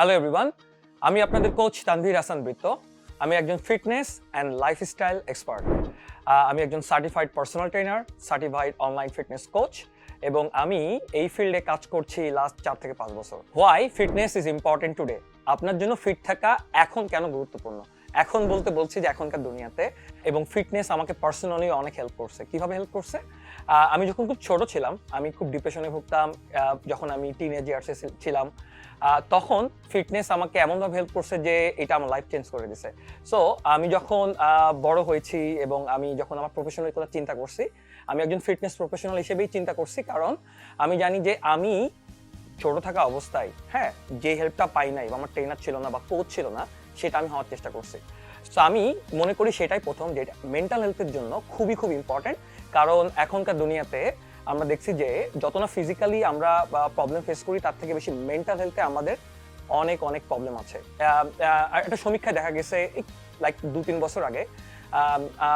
Hello everyone আমি আপনাদের coach Tanvir Hasan বৃত্ত। আমি একজন ফিটনেস অ্যান্ড লাইফস্টাইল এক্সপার্ট আমি একজন certified personal trainer certified online fitness coach এবং আমি এই ফিল্ডে কাজ করছি লাস্ট চার থেকে পাঁচ বছর। Why fitness is important today আপনার জন্য ফিট থাকা এখন কেন গুরুত্বপূর্ণ? এখন বলতে বলছি যে এখনকার দুনিয়াতে এবং ফিটনেস আমাকে পার্সোনালি অনেক হেল্প করছে। কীভাবে হেল্প করছে? আমি যখন খুব ছোট ছিলাম, আমি খুব ডিপ্রেশনে ভুগতাম। যখন আমি টিনেজ ইয়ার্সে ছিলাম তখন ফিটনেস আমাকে এমনভাবে হেল্প করছে যে এটা আমার লাইফ চেঞ্জ করে দিছে। সো আমি যখন বড় হয়েছি এবং আমি যখন আমার প্রফেশনাল কথা চিন্তা করছি, আমি একজন ফিটনেস প্রফেশনাল হিসেবেই চিন্তা করছি কারণ আমি জানি যে আমি ছোট থাকা অবস্থায় হ্যাঁ যে হেল্পটা পাই নাই বা আমার ট্রেনার ছিল না বা কোচ ছিল না, সেটা আমি হওয়ার চেষ্টা করছি। সো আমি মনে করি সেটাই প্রথম যেটা মেন্টাল হেলথের জন্য খুবই খুব ইম্পর্টেন্ট কারণ এখনকার দুনিয়াতে আমরা দেখছি যে যত না ফিজিক্যালি আমরা প্রবলেম ফেস করি, তার থেকে বেশি মেন্টাল হেলথে আমাদের অনেক অনেক প্রবলেম আছে। একটা সমীক্ষায় দেখা গেছে লাইক দু তিন বছর আগে,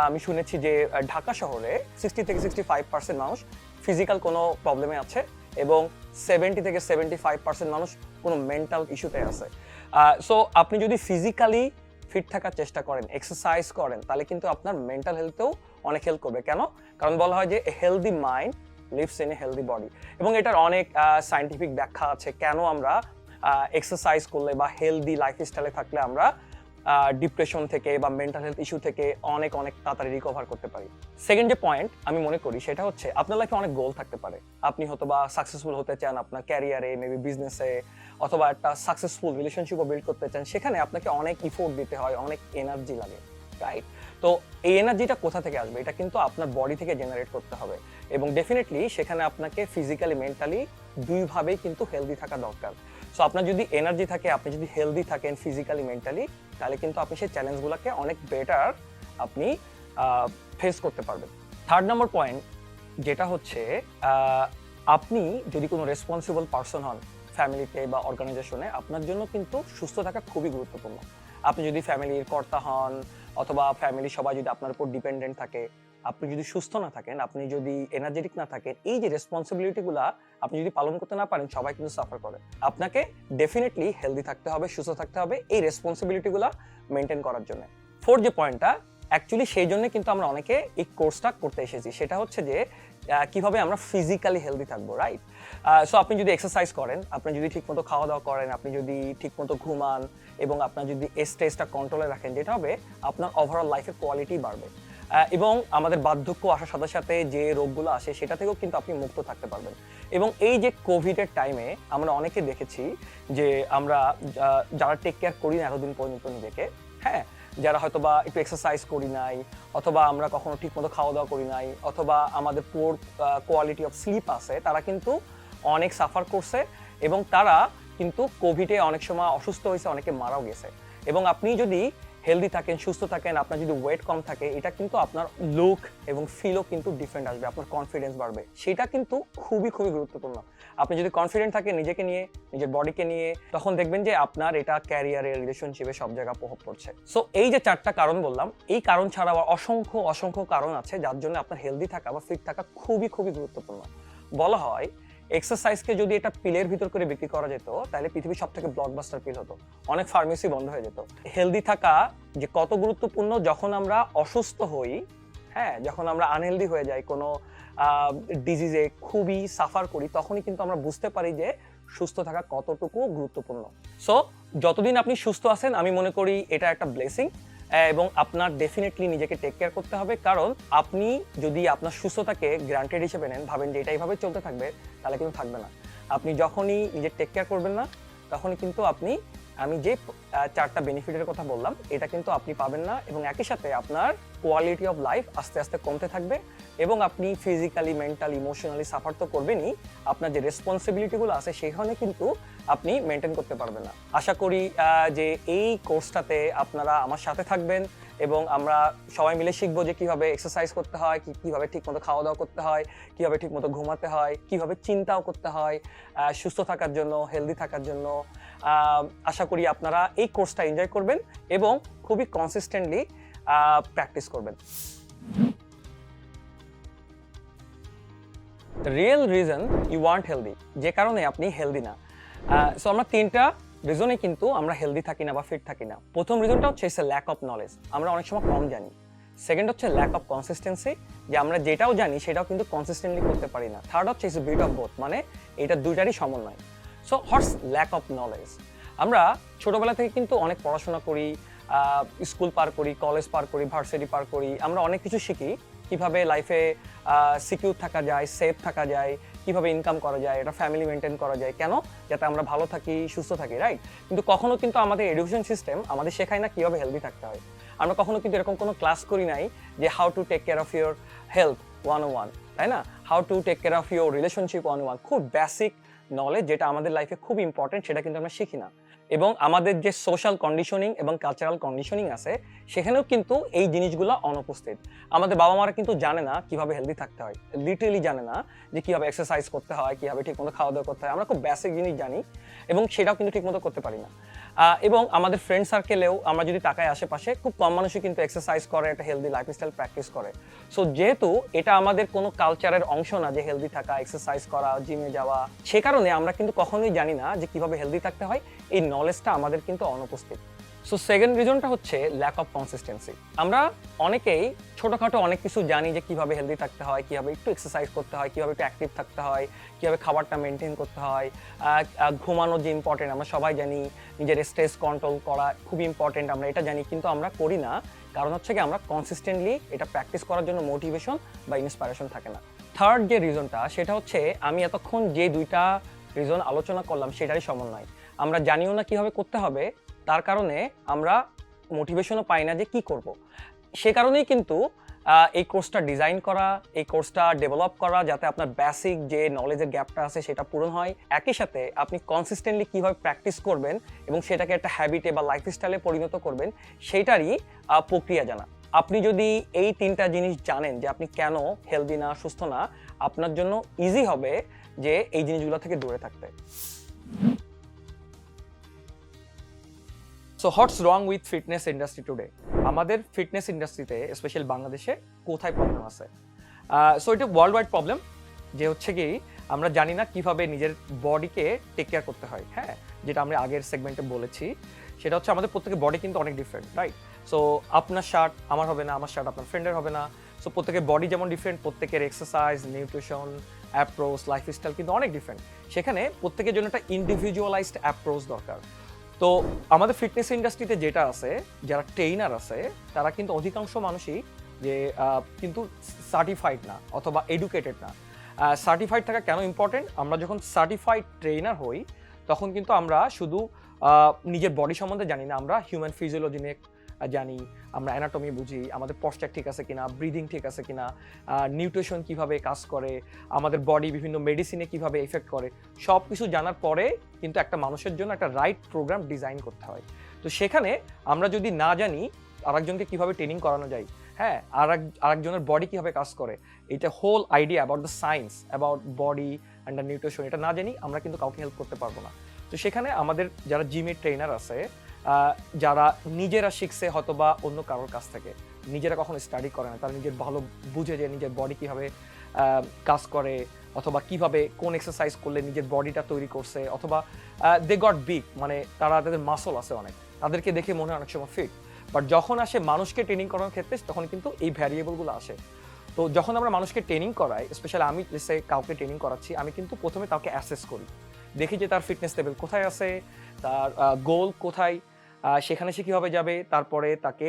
আমি শুনেছি যে ঢাকা শহরে সিক্সটি থেকে সিক্সটি ফাইভ পার্সেন্ট মানুষ ফিজিক্যাল কোনো প্রবলেমে আছে এবং সেভেন্টি থেকে সেভেন্টি ফাইভ পার্সেন্ট মানুষ কোনো মেন্টাল ইস্যুতে আছে। সো আপনি যদি ফিজিক্যালি ফিট থাকার চেষ্টা করেন এক্সারসাইজ করেন, তাহলে কিন্তু আপনার মেন্টাল হেলথেও অনেক হেল্প করবে। কেন? কারণ বলা হয় যে healthy mind lives in a healthy body এবং এটার অনেক সাইন্টিফিক ব্যাখ্যা আছে কেন আমরা এক্সারসাইজ করলে বা হেলদি লাইফস্টাইলে থাকলে আমরা ডিপ্রেশন থেকে বা মেন্টাল হেলথ ইস্যু থেকে অনেক অনেক তাড়াতাড়ি রিকভার করতে পারি। সেকেন্ড যে পয়েন্ট আমি মনে করি সেটা হচ্ছে আপনার লাইফে অনেক গোল থাকতে পারে। আপনি হয়তো বা সাকসেসফুল হতে চান আপনার ক্যারিয়ারে মেবি বিজনেসে অথবা একটা সাকসেসফুল রিলেশনশিপও বিল্ড করতে চান, সেখানে আপনাকে অনেক ইফোর্ট দিতে হয়, অনেক এনার্জি লাগে রাইট তো এই এনার্জিটা কোথা থেকে আসবে? এটা কিন্তু আপনার বডি থেকে জেনারেট করতে হবে। এবং ডেফিনেটলি সেখানে আপনাকে ফিজিক্যালি মেন্টালি দুইভাবেই কিন্তু হেলদি থাকা দরকার। সো আপনার যদি এনার্জি থাকে, আপনি যদি হেলদি থাকেন ফিজিক্যালি মেন্টালি তাহলে কিন্তু আপনি সেই চ্যালেঞ্জগুলোকে অনেক বেটার আপনি ফেস করতে পারবেন। থার্ড নম্বর পয়েন্ট যেটা হচ্ছে আপনি যদি কোনো রেসপন্সিবল পার্সন হন ফ্যামিলিতে বা অর্গানাইজেশনে আপনার জন্য কিন্তু সুস্থ থাকা খুবই গুরুত্বপূর্ণ। আপনি যদি ফ্যামিলির কর্তা হন অথবা ফ্যামিলি সবাই যদি আপনার উপর ডিপেন্ডেন্ট থাকে আপনি যদি সুস্থ না থাকেন, আপনি যদি এনার্জেটিক না থাকেন, এই যে রেসপন্সিবিলিটিগুলো আপনি যদি পালন করতে না পারেন, সবাই কিন্তু সাফার করে। আপনাকে ডেফিনেটলি হেলদি থাকতে হবে, সুস্থ থাকতে হবে এই রেসপন্সিবিলিটিগুলো মেনটেন করার জন্য। ফোর্থ যে পয়েন্টটা অ্যাকচুয়ালি সেই জন্য কিন্তু আমরা অনেকে এই কোর্সটা করতে এসেছি। সেটা হচ্ছে যে কীভাবে আমরা ফিজিক্যালি হেলদি থাকব রাইট সো আপনি যদি এক্সারসাইজ করেন, আপনি যদি ঠিকমতো খাওয়া দাওয়া করেন, আপনি যদি ঠিকমতো ঘুমান এবং আপনার যদি স্ট্রেসটা কন্ট্রোলে রাখেন, যেটা হবে আপনার ওভারঅল লাইফের কোয়ালিটি বাড়বে। এবং আমাদের বার্ধক্য আসার সাথে সাথে যে রোগগুলো আসে সেটা থেকেও কিন্তু আপনি মুক্ত থাকতে পারবেন। এবং এই যে কোভিডের টাইমে আমরা অনেকে দেখেছি যে আমরা যারা টেক কেয়ার করি না এতদিন পর্যন্ত নিজেকে হ্যাঁ? যারা হয়তো বা একটু এক্সারসাইজ করি নাই, অথবা আমরা কখনো ঠিকমতো খাওয়া দাওয়া করি নাই, অথবা আমাদের পোর কোয়ালিটি অফ স্লিপ আছে, তারা কিন্তু অনেক সাফার করছে এবং তারা কিন্তু কোভিডে অনেক সময় অসুস্থ হয়েছে, অনেকে মারাও গেছে। এবং আপনি যদি হেলদি থাকেন, সুস্থ থাকেন, আপনার যদি ওয়েট কম থাকে, এটা কিন্তু আপনার লুক এবং ফিলও কিন্তু ডিফারেন্ট আসবে, আপনার কনফিডেন্স বাড়বে। সেটা কিন্তু খুবই খুবই গুরুত্বপূর্ণ। আপনি যদি কনফিডেন্ট থাকেন নিজেকে নিয়ে, নিজের বডিকে নিয়ে, তখন দেখবেন যে আপনার এটা ক্যারিয়ারে রিলেশনশিপে সব জায়গায় প্রভাব পড়ছে। সো এই যে চারটা কারণ বললাম, এই কারণ ছাড়াও অসংখ্য অসংখ্য কারণ আছে যার জন্য আপনার হেলদি থাকা বা ফিট থাকা খুবই খুবই গুরুত্বপূর্ণ। বলা হয় এক্সারসাইজকে যদি এটা পিলের ভিতর করে বিক্রি করা যেত, তাহলে পৃথিবীর সব থেকে ব্লকবাস্টার পিল হতো। অনেক ফার্মেসি বন্ধ হয়ে যেত। হেলদি থাকা যে কত গুরুত্বপূর্ণ যখন আমরা অসুস্থ হই হ্যাঁ যখন আমরা আনহেলদি হয়ে যাই, কোনো ডিজিজে খুবই সাফার করি, তখনই কিন্তু আমরা বুঝতে পারি যে সুস্থ থাকা কতটুকু গুরুত্বপূর্ণ। সো যতদিন আপনি সুস্থ আছেন, আমি মনে করি এটা একটা ব্লেসিং এবং আপনার ডেফিনেটলি নিজেকে টেক কেয়ার করতে হবে। কারণ আপনি যদি আপনার সুস্থতাকে গ্রান্টেড হিসেবে নেন, ভাবেন যে এটা এইভাবে চলতে থাকবে, তাহলে কিন্তু থাকবে না। আপনি যখনই নিজের টেক কেয়ার করবেন না, তখনই কিন্তু আপনি, আমি যে চারটা বেনিফিটের কথা বললাম, এটা কিন্তু আপনি পাবেন না এবং একই সাথে আপনার কোয়ালিটি অফ লাইফ আস্তে আস্তে কমতে থাকবে। এবং আপনি ফিজিক্যালি মেন্টাল ইমোশনালি সাফার তো করবেনই, আপনার যে রেসপন্সিবিলিটিগুলো আছে সেখানে কিন্তু আপনি মেনটেন করতে পারবেন না। আশা করি যে এই কোর্সটাতে আপনারা আমার সাথে থাকবেন এবং আমরা সবাই মিলে শিখব যে কীভাবে এক্সারসাইজ করতে হয়, কি, কীভাবে ঠিকমতো খাওয়া দাওয়া করতে হয়, কীভাবে ঠিকমতো ঘুমাতে হয়, কীভাবে চিন্তাও করতে হয় সুস্থ থাকার জন্য হেলদি থাকার জন্য। আশা করি আপনারা এই কোর্সটা এনজয় করবেন এবং খুবই কনসিস্টেন্টলি প্র্যাকটিস করবেন। Real reason you want healthy যে কারণে আপনি হেলদি না। সো আমরা তিনটা রিজনে কিন্তু আমরা হেলদি থাকি না বা ফিট থাকি না। প্রথম রিজনটা হচ্ছে ইটস ল্যাক অফ নলেজ আমরা অনেক সময় কম জানি। সেকেন্ড হচ্ছে ল্যাক অফ কনসিস্টেন্সি যে আমরা যেটাও জানি সেটাও কিন্তু কনসিস্টেন্টলি করতে পারি না। থার্ড হচ্ছে ইস বিট অফ বোথ মানে এটা দুইটারই সমন্বয়। So what's lack of knowledge আমরা ছোটবেলা থেকে কিন্তু অনেক পড়াশোনা করি স্কুল পার করি কলেজ পার করি ভার্সিটি পার করি, আমরা অনেক কিছু শিখি। কীভাবে লাইফে সিকিউর থাকা যায় সেফ থাকা যায়, কীভাবে ইনকাম করা যায়, এটা ফ্যামিলি মেনটেন করা যায়। কেন? যাতে আমরা ভালো থাকি, সুস্থ থাকি রাইট কিন্তু কখনো কিন্তু আমাদের এডুকেশন সিস্টেম আমাদের শেখায় না কীভাবে হেলদি থাকতে হয়। আমরা কখনো কিন্তু এরকম কোনো ক্লাস করি নাই যে how to take care of your health one one তাই না? How to take care of your relationship one one খুব বেসিক নলেজ যেটা আমাদের লাইফে খুব ইম্পর্টেন্ট সেটা কিন্তু আমরা শিখি না। এবং আমাদের যে সোশ্যাল কন্ডিশনিং এবং কালচারাল কন্ডিশনিং আছে, সেখানেও কিন্তু এই জিনিসগুলো অনুপস্থিত। আমাদের বাবা মারা কিন্তু জানে না কীভাবে হেলদি থাকতে হয়। লিটারেলি জানে না যে কীভাবে এক্সারসাইজ করতে হয়, কীভাবে ঠিকমতো খাওয়া দাওয়া করতে হয়। আমরা খুব বেসিক জিনিস জানি এবং সেটাও কিন্তু ঠিকমতো করতে পারি না। এবং আমাদের ফ্রেন্ড সার্কেলেও আমরা যদি টাকায় আশেপাশে, খুব কম মানুষই কিন্তু এক্সারসাইজ করে, একটা হেলদি লাইফস্টাইল প্র্যাকটিস করে। সো যেহেতু এটা আমাদের কোনো কালচারের অংশ না যে হেলদি থাকা এক্সারসাইজ করা জিমে যাওয়া, সে কারণে আমরা কিন্তু কখনোই জানি না যে কীভাবে হেলদি থাকতে হয়। এই নলেজটা আমাদের কিন্তু অনুপস্থিত। সো সেকেন্ড রিজনটা হচ্ছে ল্যাক অফ কনসিস্টেন্সি আমরা অনেকেই ছোটোখাটো অনেক কিছু জানি যে কীভাবে হেলদি থাকতে হয়, কীভাবে একটু এক্সারসাইজ করতে হয়, কীভাবে একটু অ্যাক্টিভ থাকতে হয়, কীভাবে খাবারটা মেনটেন করতে হয় ঘুমানো যে ইম্পর্টেন্ট আমরা সবাই জানি, নিজের স্ট্রেস কন্ট্রোল করা খুব ইম্পর্টেন্ট আমরা এটা জানি, কিন্তু আমরা করি না। কারণ হচ্ছে কি, আমরা কনসিস্টেন্টলি এটা প্র্যাকটিস করার জন্য মোটিভেশন বা ইন্সপাইরেশন থাকে না। থার্ড যে রিজনটা সেটা হচ্ছে আমি এতক্ষণ যে দুইটা রিজন আলোচনা করলাম, সেটারই সমন্বয়। আমরা জানিও না কীভাবে করতে হবে তার কারণে আমরা মোটিভেশনও পাই না যে কি করব। সে কারণেই কিন্তু এই কোর্সটা ডিজাইন করা এই কোর্সটা ডেভেলপ করা যাতে আপনার বেসিক যে নলেজের গ্যাপটা আছে সেটা পূরণ হয়। একই সাথে আপনি কনসিস্টেন্টলি কীভাবে প্র্যাকটিস করবেন এবং সেটাকে একটা হ্যাবিটে বা লাইফস্টাইলে পরিণত করবেন সেইটারই আহ, প্রক্রিয়া জানা। আপনি যদি এই তিনটা জিনিস জানেন যে আপনি কেন হেলদি না সুস্থ না আপনার জন্য ইজি হবে যে এই জিনিসগুলো থেকে দূরে থাকতে। So what's wrong with fitness industry today আমাদের ফিটনেস ইন্ডাস্ট্রিতে স্পেশালি বাংলাদেশে, কোথায় প্রবলেম আছে? সো এটা ওয়ার্ল্ড ওয়াইড প্রবলেম যে হচ্ছে কি, আমরা জানি না কীভাবে নিজের বডিকে টেক কেয়ার করতে হয় হ্যাঁ? যেটা আমরা আগের সেগমেন্টে বলেছি, সেটা হচ্ছে আমাদের প্রত্যেকের বডি কিন্তু অনেক ডিফারেন্ট রাইট সো আপনার শার্ট আমার হবে না, আমার শার্ট আপনার ফ্রেন্ডের হবে না। সো প্রত্যেকের বডি যেমন ডিফারেন্ট প্রত্যেকের এক্সারসাইজ নিউট্রিশন অ্যাপ্রোচ লাইফস্টাইল কিন্তু অনেক ডিফারেন্ট সেখানে প্রত্যেকের জন্য একটা ইন্ডিভিজুয়ালাইজড অ্যাপ্রোচ দরকার। তো আমাদের ফিটনেস ইন্ডাস্ট্রিতে যেটা আছে, যারা ট্রেইনার আছে, তারা কিন্তু অধিকাংশ মানুষই যে কিন্তু সার্টিফাইড না অথবা এডুকেটেড না। সার্টিফাইড থাকা কেন ইম্পর্টেন্ট আমরা যখন সার্টিফাইড ট্রেইনার হই, তখন কিন্তু আমরা শুধু নিজের বডি সম্বন্ধে জানি না, আমরা হিউম্যান ফিজিওলজি নিয়ে জানি। আমরা অ্যানাটমি বুঝি, আমাদের পশ্চার ঠিক আছে কিনা ব্রিদিং ঠিক আছে কিনা নিউট্রিশন কীভাবে কাজ করে, আমাদের বডি বিভিন্ন মেডিসিনে কীভাবে এফেক্ট করে সব কিছু জানার পরে কিন্তু একটা মানুষের জন্য একটা রাইট প্রোগ্রাম ডিজাইন করতে হয়। তো সেখানে আমরা যদি না জানি আরেকজনকে কীভাবে ট্রেনিং করানো যায় হ্যাঁ আর এক আরেকজনের বডি কীভাবে কাজ করে, এটা whole idea about the science about body and the nutrition এটা না জানি আমরা কিন্তু কাউকে হেল্প করতে পারব না। তো সেখানে আমাদের যারা জিমের ট্রেনার আছে যারা নিজেরা শিখছে হয়তো বা অন্য কারোর কাছ থেকে। নিজেরা কখনো স্টাডি করে না, তারা নিজের ভালো বুঝে যে নিজের বডি কীভাবে কাজ করে, অথবা কীভাবে কোন এক্সারসাইজ করলে নিজের বডিটা তৈরি করছে, অথবা দে গট বিগ মানে তারা তাদের মাসল আছে অনেক। তাদেরকে দেখে মনে হয় অনেক সময় ফিট বাট যখন আসে মানুষকে ট্রেনিং করানোর ক্ষেত্রে, তখন কিন্তু এই ভ্যারিয়েবলগুলো আসে। তো যখন আমরা মানুষকে ট্রেনিং করাই স্পেশালি আমি সে কাউকে ট্রেনিং করাচ্ছি, আমি কিন্তু প্রথমে কাউকে অ্যাসেস করি। দেখি যে তার ফিটনেস লেভেল কোথায় আছে, তার গোল কোথায় সেখানে সে কীভাবে যাবে? তারপরে তাকে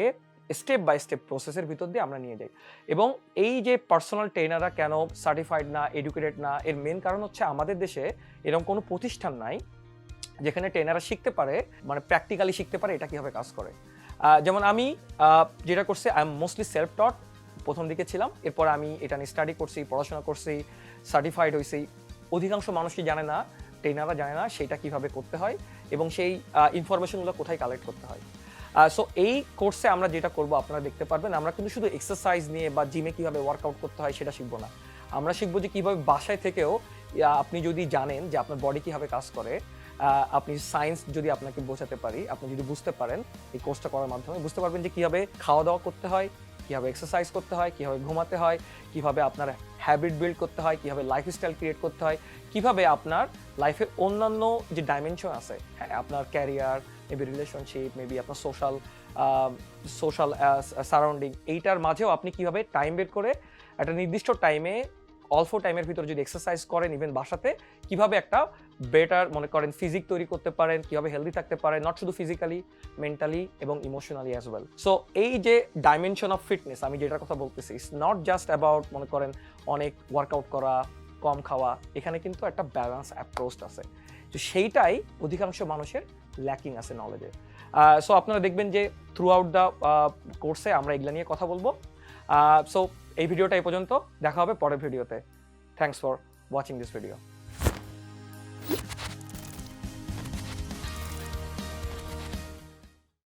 স্টেপ বাই স্টেপ প্রসেসের ভিতর দিয়ে আমরা নিয়ে যাই। এবং এই যে পার্সোনাল ট্রেনাররা কেন সার্টিফাইড না এডুকেটেড না, এর মেন কারণ হচ্ছে আমাদের দেশে এরকম কোনো প্রতিষ্ঠান নাই, যেখানে ট্রেনাররা শিখতে পারে মানে প্র্যাকটিক্যালি শিখতে পারে এটা কীভাবে কাজ করে। যেমন আমি যেটা করছি I am mostly self taught প্রথম দিকে ছিলাম, এরপর আমি এটা নিয়ে স্টাডি করছি, পড়াশোনা করছি সার্টিফাইড হয়েছি অধিকাংশ মানুষই জানে না ট্রেনাররা জানে না সেটা কীভাবে করতে হয়। এবং সেই ইনফরমেশনগুলো কোথায় কালেক্ট করতে হয়। সো এই কোর্সে আমরা যেটা করব, আপনারা দেখতে পারবেন, আমরা কিন্তু শুধু এক্সারসাইজ নিয়ে বা জিমে কীভাবে ওয়ার্কআউট করতে হয় সেটা শিখব না। আমরা শিখব যে কীভাবে বাসায় থেকেও আপনি যদি জানেন যে আপনার বডি কীভাবে কাজ করে আপনি সায়েন্স যদি আপনাকে বোঝাতে পারি, আপনি যদি বুঝতে পারেন, এই কোর্সটা করার মাধ্যমে, বুঝতে পারবেন যে কীভাবে খাওয়া দাওয়া করতে হয় কীভাবে এক্সারসাইজ করতে হয়, কীভাবে ঘুমাতে হয়, কীভাবে আপনার হ্যাবিট বিল্ড করতে হয়, কীভাবে লাইফস্টাইল ক্রিয়েট করতে হয়, কীভাবে আপনার লাইফে অন্যান্য যে ডাইমেনশন আছে হ্যাঁ আপনার ক্যারিয়ার মেবি রিলেশনশিপ মেবি আপনার সোশ্যাল সোশ্যাল সারাউন্ডিং এইটার মাঝেও আপনি কীভাবে টাইম বের করে একটা নির্দিষ্ট টাইমে অল্প টাইমের ভিতরে যদি এক্সারসাইজ করেন ইভেন বাসাতে, কীভাবে একটা বেটার মনে করেন ফিজিক তৈরি করতে পারেন, কীভাবে হেলদি থাকতে পারেন নট শুধু ফিজিক্যালি মেন্টালি এবং ইমোশনালি অ্যাজ ওয়েল সো এই যে ডাইমেনশন অফ ফিটনেস আমি যেটার কথা বলতেছি ইটস নট জাস্ট অ্যাবাউট মনে করেন অনেক ওয়ার্কআউট করা, কম খাওয়া, এখানে কিন্তু একটা ব্যালেন্স অ্যাপ্রোচ আছে। তো সেইটাই অধিকাংশ মানুষের ল্যাকিং আছে নলেজে সো আপনারা দেখবেন যে থ্রু আউট দ্য কোর্সে আমরা এগুলা নিয়ে কথা বলব। সো এই ভিডিওটা এই পর্যন্ত। দেখা হবে পরের ভিডিওতে। Thanks for watching this video